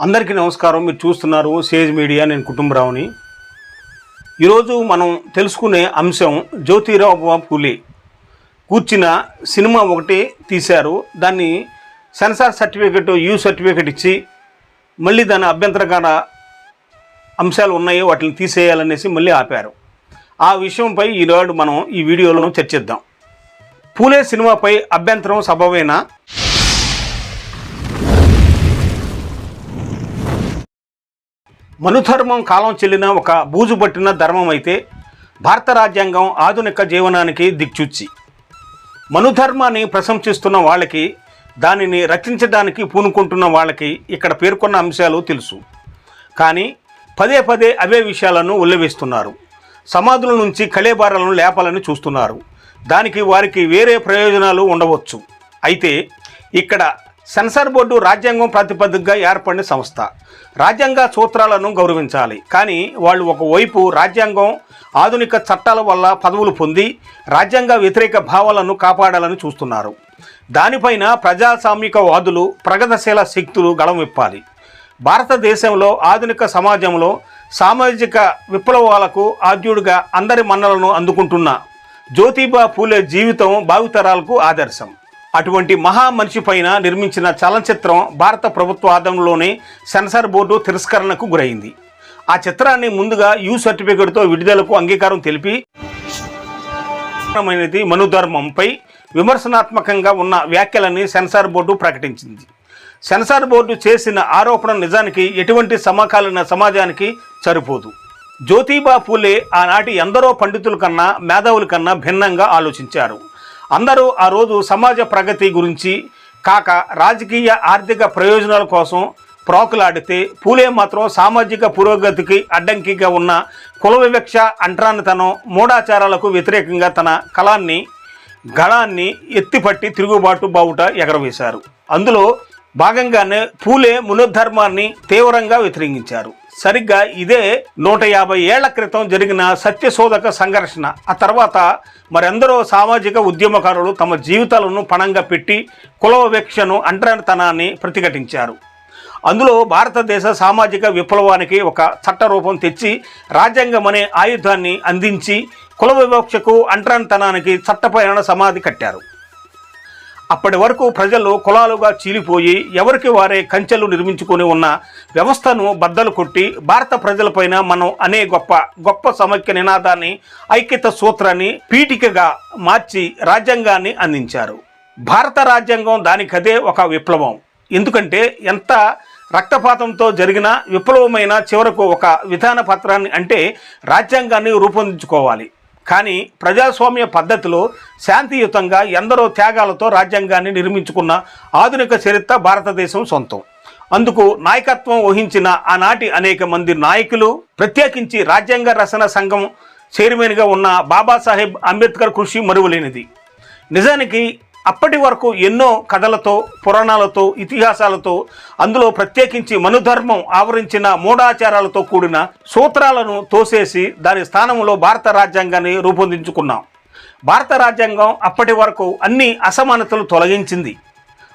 అందరికీ నమస్కారం. మీరు చూస్తున్నారు సేజ్ మీడియా. నేను కుటుంబరావుని. ఈరోజు మనం తెలుసుకునే అంశం జ్యోతిరావు పూలే. కూర్చిన సినిమా ఒకటి తీశారు. దాన్ని సెన్సార్ సర్టిఫికెట్ యూ సర్టిఫికెట్ ఇచ్చి మళ్ళీ దాని అభ్యంతరకర అంశాలు ఉన్నాయి. వాటిని తీసేయాలనేసి మళ్ళీ ఆపారు. ఆ విషయంపై ఈనాడు మనం ఈ వీడియోలో చర్చిద్దాం. పూలే సినిమాపై అభ్యంతరం సబబేనా? మనుధర్మం కాలం చెల్లిన ఒక బూజు పట్టిన ధర్మం అయితే భారత రాజ్యాంగం ఆధునిక జీవనానికి దిక్చుచ్చి మనుధర్మాన్ని ప్రశంసిస్తున్న వాళ్ళకి దానిని రచించడానికి పూనుకుంటున్న వాళ్ళకి ఇక్కడ పేర్కొన్న అంశాలు తెలుసు. కానీ పదే పదే అవే విషయాలను ఉల్లవిస్తున్నారు. సమాధుల నుంచి కళేబారాలను లేపాలని చూస్తున్నారు. దానికి వారికి వేరే ప్రయోజనాలు ఉండవచ్చు. అయితే ఇక్కడ సెన్సార్ బోర్డు రాజ్యాంగం ప్రాతిపదికగా ఏర్పడిన సంస్థ. రాజ్యాంగ సూత్రాలను గౌరవించాలి. కానీ వాళ్ళు ఒకవైపు రాజ్యాంగం ఆధునిక చట్టాల వల్ల పదవులు పొంది రాజ్యాంగ వ్యతిరేక భావాలను కాపాడాలని చూస్తున్నారు. దానిపైన ప్రజాస్వామికవాదులు ప్రగతిశీల శక్తులు గళం విప్పాలి. భారతదేశంలో ఆధునిక సమాజంలో సామాజిక విప్లవాలకు ఆద్యుడిగా అందరి మన్నలను అందుకుంటున్న జ్యోతిబా పూలే జీవితం భావితరాలకు ఆదర్శం. అటువంటి మహా మనిషి పైన నిర్మించిన చలనచిత్రం భారత ప్రభుత్వ ఆదంలోనే సెన్సార్ బోర్డు తిరస్కరణకు గురైంది. ఆ చిత్రాన్ని ముందుగా యూ సర్టిఫికేట్తో విడుదలకు అంగీకారం తెలిపి మనుధర్మంపై విమర్శనాత్మకంగా ఉన్న వ్యాఖ్యలని సెన్సార్ బోర్డు ప్రకటించింది. సెన్సార్ బోర్డు చేసిన ఆరోపణ నిజానికి ఎటువంటి సమకాలీన సమాజానికి సరిపోదు. జ్యోతిబా పూలే ఆనాటి ఎందరో పండితుల కన్నా మేధావుల కన్నా భిన్నంగా ఆలోచించారు. అందరూ ఆ రోజు సమాజ ప్రగతి గురించి కాక రాజకీయ ఆర్థిక ప్రయోజనాల కోసం ప్రాకులాడితే పూలే మాత్రం సామాజిక పురోగతికి అడ్డంకిగా ఉన్న కుల వివక్ష అంటరానితనం మూఢాచారాలకు వ్యతిరేకంగా తన కళాన్ని గళాన్ని ఎత్తిపట్టి తిరుగుబాటు బావుట ఎగరవేశారు. అందులో భాగంగానే పూలే మునోధర్మాన్ని తీవ్రంగా వ్యతిరేకించారు. సరిగ్గా ఇదే నూట యాభై ఏళ్ళ క్రితం జరిగిన సత్యశోధక సంఘర్షణ. ఆ తర్వాత మరెందరో సామాజిక ఉద్యమకారులు తమ జీవితాలను పణంగా పెట్టి కుల వివక్షను అంటరానితనాన్ని ప్రతిఘటించారు. అందులో భారతదేశ సామాజిక విప్లవానికి ఒక చట్ట రూపం తెచ్చి రాజ్యాంగం అనే ఆయుధాన్ని అందించి కుల వివక్షకు అంటరానితనానికి చట్టపైన సమాధి కట్టారు. అప్పటి వరకు ప్రజలు కులాలుగా చీలిపోయి ఎవరికి వారే కంచెలు నిర్మించుకొని ఉన్న వ్యవస్థను బద్దలు కొట్టి భారత ప్రజలపైన మనం అనే గొప్ప గొప్ప సమైక్య నినాదాన్ని ఐక్యత సూత్రాన్ని పీఠికగా మార్చి రాజ్యాంగాన్ని అందించారు. భారత రాజ్యాంగం దానికదే ఒక విప్లవం. ఎందుకంటే ఎంత రక్తపాతంతో జరిగిన విప్లవమైన చివరకు ఒక విధాన పత్రాన్ని అంటే రాజ్యాంగాన్ని రూపొందించుకోవాలి. కానీ ప్రజాస్వామ్య పద్ధతిలో శాంతియుతంగా ఎందరో త్యాగాలతో రాజ్యాంగాన్ని నిర్మించుకున్న ఆధునిక చరిత్ర భారతదేశం సొంతం. అందుకు నాయకత్వం వహించిన ఆనాటి అనేక మంది నాయకులు ప్రత్యేకించి రాజ్యాంగ రచన సంఘం చైర్మన్గా ఉన్న బాబాసాహెబ్ అంబేద్కర్ కృషి మరువలేనిది. నిజానికి అప్పటి వరకు ఎన్నో కథలతో పురాణాలతో ఇతిహాసాలతో అందులో ప్రత్యేకించి మనుధర్మం ఆవరించిన మూఢాచారాలతో కూడిన సూత్రాలను తోసేసి దాని స్థానంలో భారత రాజ్యాంగాన్ని రూపొందించుకున్నాం. భారత రాజ్యాంగం అప్పటి వరకు అన్ని అసమానతలు తొలగించింది.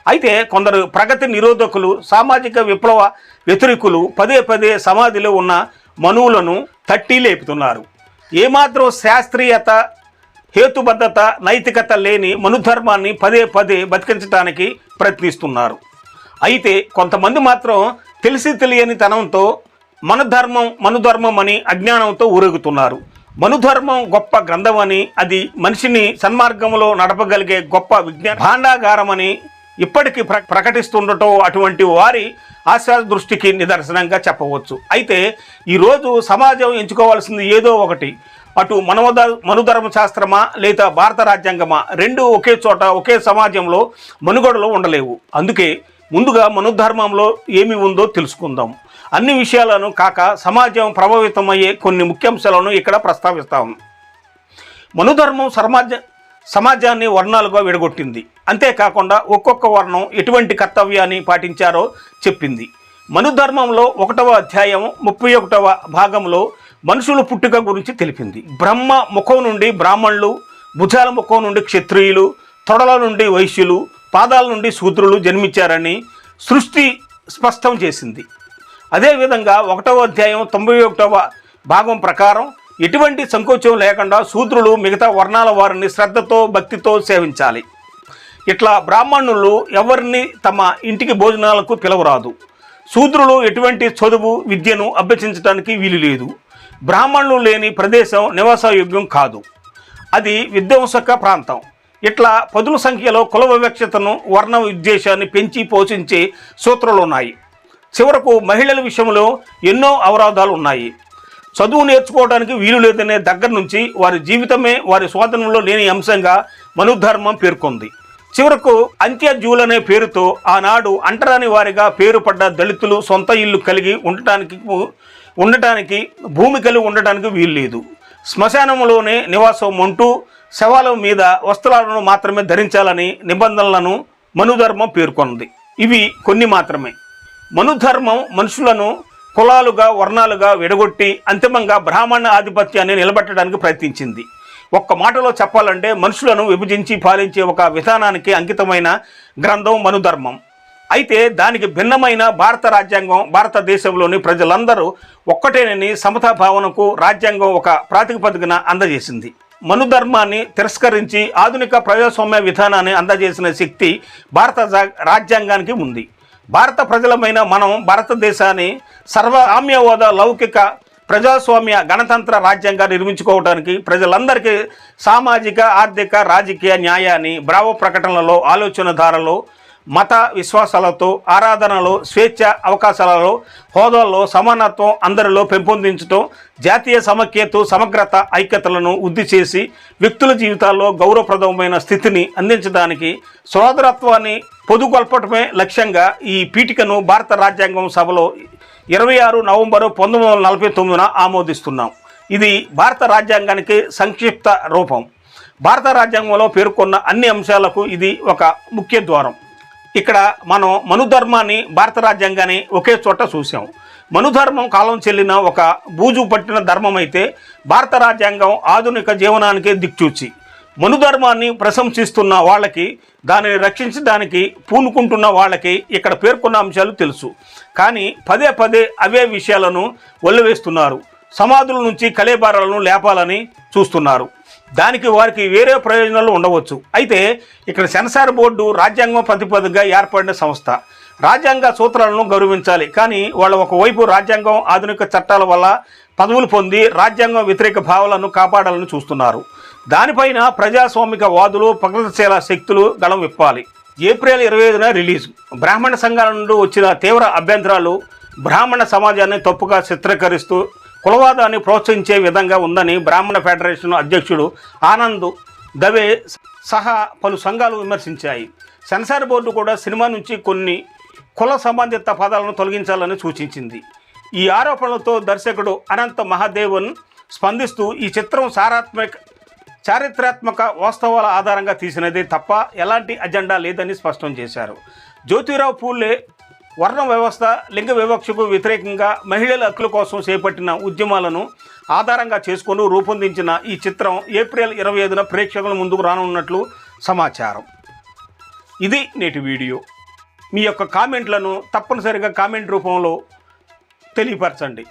అయితే కొందరు ప్రగతి నిరోధకులు సామాజిక విప్లవ వ్యతిరేకులు పదే పదే సమాధిలో ఉన్న మనువులను తట్టి లేపుతున్నారు. ఏమాత్రం శాస్త్రీయత హేతుబద్ధత నైతికత లేని మనుధర్మాన్ని పదే పదే బతికించడానికి ప్రయత్నిస్తున్నారు. అయితే కొంతమంది మాత్రం తెలిసి తెలియని తనంతో మనధర్మం మనుధర్మం అని అజ్ఞానంతో ఊరేగుతున్నారు. మనుధర్మం గొప్ప గ్రంథం అని అది మనిషిని సన్మార్గంలో నడపగలిగే గొప్ప విజ్ఞాన భాండాగారమని ఇప్పటికీ ప్ర ప్రకటిస్తుండటం అటువంటి వారి ఆశా దృష్టికి నిదర్శనంగా చెప్పవచ్చు. అయితే ఈరోజు సమాజం ఎంచుకోవాల్సింది ఏదో ఒకటి. అటు మనోద మనుధర్మ శాస్త్రమా లేదా భారత రాజ్యాంగమా రెండు ఒకే చోట ఒకే సమాజంలో మనుగడలో ఉండలేవు. అందుకే ముందుగా మనుధర్మంలో ఏమి ఉందో తెలుసుకుందాం. అన్ని విషయాలను కాక సమాజం ప్రభావితమయ్యే కొన్ని ముఖ్యాంశాలను ఇక్కడ ప్రస్తావిస్తాం. మనుధర్మం సమాజ సమాజాన్ని వర్ణాలుగా విడగొట్టింది. అంతేకాకుండా ఒక్కొక్క వర్ణం ఎటువంటి కర్తవ్యాన్ని పాటించారో చెప్పింది. మనుధర్మంలో ఒకటవ అధ్యాయం ముప్పై ఒకటవ భాగంలో మనుషుల పుట్టుక గురించి తెలిపింది. బ్రహ్మ ముఖం నుండి బ్రాహ్మణులు భుజాల ముఖం నుండి క్షత్రియులు తొడల నుండి వైశ్యులు పాదాల నుండి శూద్రులు జన్మించారని సృష్టి స్పష్టం చేసింది. అదేవిధంగా ఒకటవ అధ్యాయం తొంభై ఒకటవ భాగం ప్రకారం ఎటువంటి సంకోచం లేకుండా శూద్రులు మిగతా వర్ణాల వారిని శ్రద్ధతో భక్తితో సేవించాలి. ఇట్లా బ్రాహ్మణులు ఎవరిని తమ ఇంటికి భోజనాలకు పిలవరాదు. శూద్రులు ఎటువంటి చదువు విద్యను అభ్యసించడానికి వీలు లేదు. బ్రాహ్మణులు లేని ప్రదేశం నివాసయోగ్యం కాదు. అది విధ్వంసక ప్రాంతం. ఇట్లా పదుల సంఖ్యలో కుల వివక్షతను వర్ణ ఉద్దేశాన్ని పెంచి పోషించే సూత్రాలు ఉన్నాయి చివరకు మహిళల విషయంలో ఎన్నో అవరోధాలు ఉన్నాయి. చదువు నేర్చుకోవడానికి వీలు లేదనే దగ్గర నుంచి వారి జీవితమే వారి స్వాతంత్రంలో లేని అంశంగా మనుధర్మం పేర్కొంది. చివరకు అంత్యజీవులనే పేరుతో ఆనాడు అంటరాని వారిగా పేరు పడ్డ దళితులు సొంత ఇల్లు కలిగి ఉండటానికి ఉండటానికి భూమి కలిగి ఉండటానికి వీలు లేదు. శ్మశానంలోనే నివాసం ఉంటూ శవాల మీద వస్త్రాలను మాత్రమే ధరించాలని నిబంధనలను మనుధర్మం పేర్కొంది ఇవి కొన్ని మాత్రమే. మనుధర్మం మనుషులను కులాలుగా వర్ణాలుగా విడగొట్టి అంతిమంగా బ్రాహ్మణ ఆధిపత్యాన్ని నిలబెట్టడానికి ప్రయత్నించింది. ఒక్క మాటలో చెప్పాలంటే మనుషులను విభజించి పాలించే ఒక విధానానికి అంకితమైన గ్రంథం మనుధర్మం. అయితే దానికి భిన్నమైన భారత రాజ్యాంగం భారతదేశంలోని ప్రజలందరూ ఒక్కటేనని సమతా భావనకు రాజ్యాంగం ఒక ప్రాతిపదికన అందజేసింది. మనుధర్మాన్ని తిరస్కరించి ఆధునిక ప్రజాస్వామ్య విధానాన్ని అందజేసిన శక్తి భారత రాజ్యాంగానికి ఉంది. భారత ప్రజలమైన మనం భారతదేశాన్ని సర్వసామ్యవాద లౌకిక ప్రజాస్వామ్య గణతంత్ర రాజ్యంగా నిర్మించుకోవడానికి ప్రజలందరికీ సామాజిక ఆర్థిక రాజకీయ న్యాయాన్ని బ్రావో ప్రకటనలలో ఆలోచనధారలో మత విశ్వాసాలతో ఆరాధనలో స్వేచ్ఛ అవకాశాలలో హోదాల్లో సమానత్వం అందరిలో పెంపొందించడం జాతీయ సమైక్యత సమగ్రత ఐక్యతలను వృద్ధి చేసి వ్యక్తుల జీవితాల్లో గౌరవప్రదమైన స్థితిని అందించడానికి సోదరత్వాన్ని పొదుగొల్పటమే లక్ష్యంగా ఈ పీఠికను భారత రాజ్యాంగం సభలో ఇరవై ఆరు నవంబరు పంతొమ్మిది వందల నలభై తొమ్మిదిన ఆమోదిస్తున్నాం. ఇది భారత రాజ్యాంగానికి సంక్షిప్త రూపం. భారత రాజ్యాంగంలో పేర్కొన్న అన్ని అంశాలకు ఇది ఒక ముఖ్య ద్వారం. ఇక్కడ మనం మనుధర్మాన్ని భారత రాజ్యాంగాన్ని ఒకే చోట చూసాం మనుధర్మం కాలం చెల్లిన ఒక బూజు పట్టిన ధర్మం అయితే భారత రాజ్యాంగం ఆధునిక జీవనానికి దిక్చూచి. మనుధర్మాన్ని ప్రశంసిస్తున్న వాళ్ళకి దానిని రక్షించడానికి పూనుకుంటున్న వాళ్ళకి ఇక్కడ పేర్కొన్న అంశాలు తెలుసు. కానీ పదే పదే అవే విషయాలను వల్లవేస్తున్నారు సమాధుల నుంచి కళేబారాలను లేపాలని చూస్తున్నారు. దానికి వారికి వేరే ప్రయోజనాలు ఉండవచ్చు. అయితే ఇక్కడ సెన్సార్ బోర్డు రాజ్యాంగం ప్రతిపాదనగా ఏర్పడిన సంస్థ. రాజ్యాంగ సూత్రాలను గౌరవించాలి. కానీ వాళ్ళ ఒకవైపు రాజ్యాంగం ఆధునిక చట్టాల వల్ల పదవులు పొంది రాజ్యాంగం వ్యతిరేక భావాలను కాపాడాలని చూస్తున్నారు. దానిపైన ప్రజాస్వామిక వాదులు ప్రగతిశీల శక్తులు గళం విప్పాలి. ఏప్రిల్ ఇరవై ఐదున రిలీజ్. బ్రాహ్మణ సంఘాల నుండి వచ్చిన తీవ్ర అభ్యంతరాలు బ్రాహ్మణ సమాజాన్ని తప్పుగా చిత్రీకరిస్తూ కులవాదాన్ని ప్రోత్సహించే విధంగా ఉందని బ్రాహ్మణ ఫెడరేషన్ అధ్యక్షుడు ఆనంద్ దవే సహా పలు సంఘాలు విమర్శించాయి. సెన్సార్ బోర్డు కూడా సినిమా నుంచి కొన్ని కుల సంబంధిత పదాలను తొలగించాలని సూచించింది. ఈ ఆరోపణలతో దర్శకుడు అనంత మహాదేవన్ స్పందిస్తూ ఈ చిత్రం సారాత్మక చారిత్రాత్మక వాస్తవాల ఆధారంగా తీసినదే తప్ప ఎలాంటి అజెండా లేదని స్పష్టం చేశారు. జ్యోతిరావు పూలే వర్ణ వ్యవస్థ లింగ వివక్షకు వ్యతిరేకంగా మహిళల హక్కుల కోసం చేపట్టిన ఉద్యమాలను ఆధారంగా చేసుకొని రూపొందించిన ఈ చిత్రం ఏప్రిల్ ఇరవై ఐదున ప్రేక్షకుల ముందుకు రానున్నట్లు సమాచారం. ఇది నేటి వీడియో. మీ యొక్క కామెంట్లను తప్పనిసరిగా కామెంట్ రూపంలో తెలియపరచండి.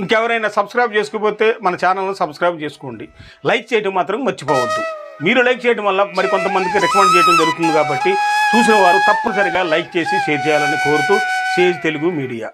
ఇంకెవరైనా సబ్స్క్రైబ్ చేసుకోకపోతే మన ఛానల్ను సబ్స్క్రైబ్ చేసుకోండి. లైక్ చేయడం మాత్రం మర్చిపోవద్దు. మీరు లైక్ చేయడం వల్ల మరి కొంతమందికి రికమెండ్ చేయడం జరుగుతుంది కాబట్టి చూసిన వారు తప్పనిసరిగా లైక్ చేసి షేర్ చేయాలని కోరుతూ సేజ్ తెలుగు మీడియా.